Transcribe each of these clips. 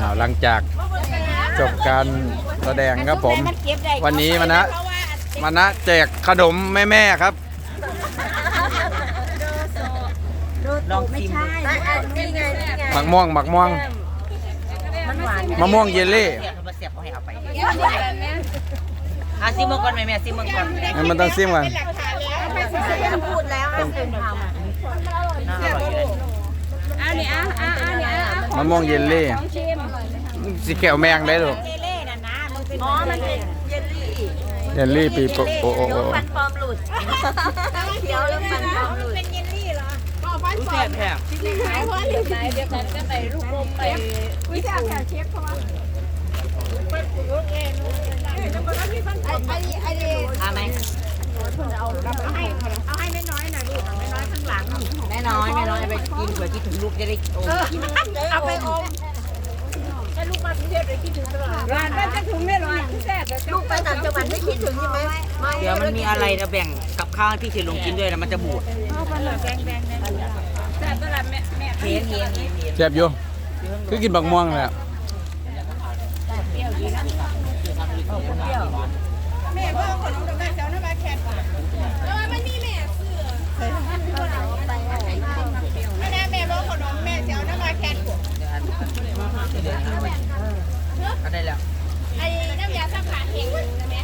อ้าวหลังจากจบการแสดงครับผม วันนี้มานะมานะแจกขนมแม่ๆครับ ลองชิมนี่ไงนี่ไงหมักม่วงหมักม่วงมันหวานมะม่วงเยลลี่ เสียบเขาเสียบเขาให้เอาไปอะซิมเมอร์ก่อนแม่แม่ซิมเมอร์ก่อนงั้นมันต้องซิมกันพูดแล้วให้เป็นทำน่าอร่อยอยู่เลยอันนี้อะอะอันนี้อะมะม่วงเยลลี่ต้องชิม สีเขียวแมงได้ลูกเล่น่ะนะมันเป็นอ๋อ มันเป็นเยลลี่เยลลี่ปีโปโอโอโอฟันปลอมหลุดเคี้ยวแล้วฟันปลอมหลุดเป็นเยลลี่เหรอรู้แซ่บแซ่บไหนเพราะเดี๋ยวไหนเดี๋ยวกันจะไปลูกลมไปวิชาการเชฟเพราะว่าอะไหมแม่น้อยแม่น้อยเอาไปกินเผื่อคิดถึงลูกจะได้โอ้เอาไปอม ร้านบ้านจะถุงไม่ร้อนแซ่บแต่ลูกไปต่างจังหวัดไม่คิดถึงใช่ไหมไม่เดี๋ยวมันมีอะไรจะแบ่งกับข้าวให้พี่เฉลงกินด้วยนะมันจะบูดเอามันแบงแบงแซ่บตลาดแม่แม่เฮียนเฮียนเฮียนเฮียนแซ่บอยู่คือกินบักม่วงเลยอะแม่พ่อขนมดอกไม้เจ้าหน้าบ้านแขกแล้วมันมีแม่ซื้อแม่แม่พ่อขนมแม่เจ้าหน้าบ้านแขก ก็ได้แล้ว ไอ้น้ำยาซักผ้าเองนะแม่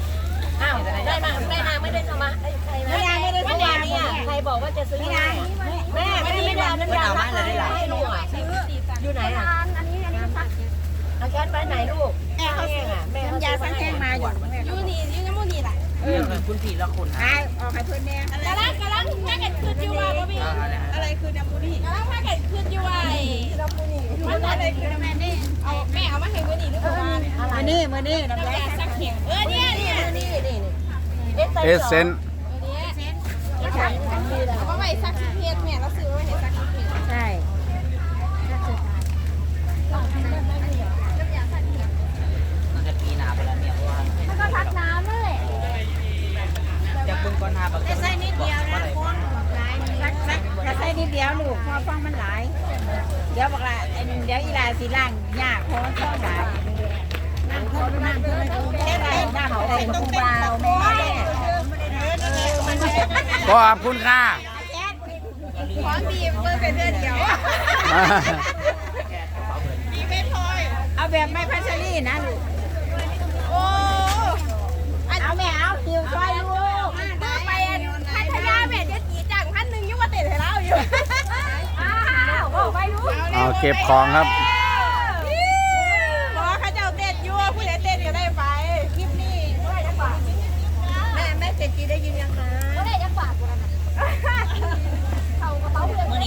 อ้าว ได้มาได้มาไม่ได้เอามาใครไม่ได้ไม่ได้เมื่อวานนี้ใครบอกว่าจะซื้อให้แม่ไม่ได้ไม่ได้น้ำยาล้างให้ลูกอะอยู่ไหนอะอันนี้อันนี้ซักเอาแก๊สไปไหนลูกแม่เขาเองอะแม่น้ำยาซักแห้งมาอยู่อยู่นี่อยู่น้ำมูนี่แหละเออคุณพี่ละคนนะไอ้ออกให้เพื่อนแน่กำลังกำลังแม่กันคืนอยู่ว่าบ่มีเอาอะไรฮะอะไรคือน้ำมูนี่กำลังแม่กันคืนอยู่ว่าน้ำมูนี่มันอะไรคือ มือนี่มือนี่น้ำน้ำยายาซักแห้งเออเนี่ยเนี่ยนี่นี่นี่เอสเซนเอามาไว้ซักที่เพจแม่เราซื้อไว้ให้ซักที่เพจใช่น่าจะปีหนาไปแล้วเนี่ยเพราะว่าแล้วก็พักน้ำนั่นแหละจะเบิ่งก่อนหน้าบักจะใส่นิดเดียวนะซักซักกระใส่นิดเดียวลูกพอฟังมันหลาย เดี๋ยวบอกละเดี๋ยวอีลาสิล่างยากเพราะมันต้องหลายนั่งเขานั่งเขาไม่ได้นั่งเขาได้คงเบาแม่ขอบคุณค่ะของดีเพิ่งเป็นเดือนเดียวดีไม่พอยเอาแบบไม่พัชรีนะลูกโอ้เอาแม่เอาคิวช่วยลูกไปพัทยาแม่จะจีจังพันหนึ่งยุ่งมาเตะให้เราอยู่อ้าวไปลูกเอาเก็บของครับ ศรษฐีได้ยินยังคะาได้จากกูนเขากระเป๋าเพื่เมื่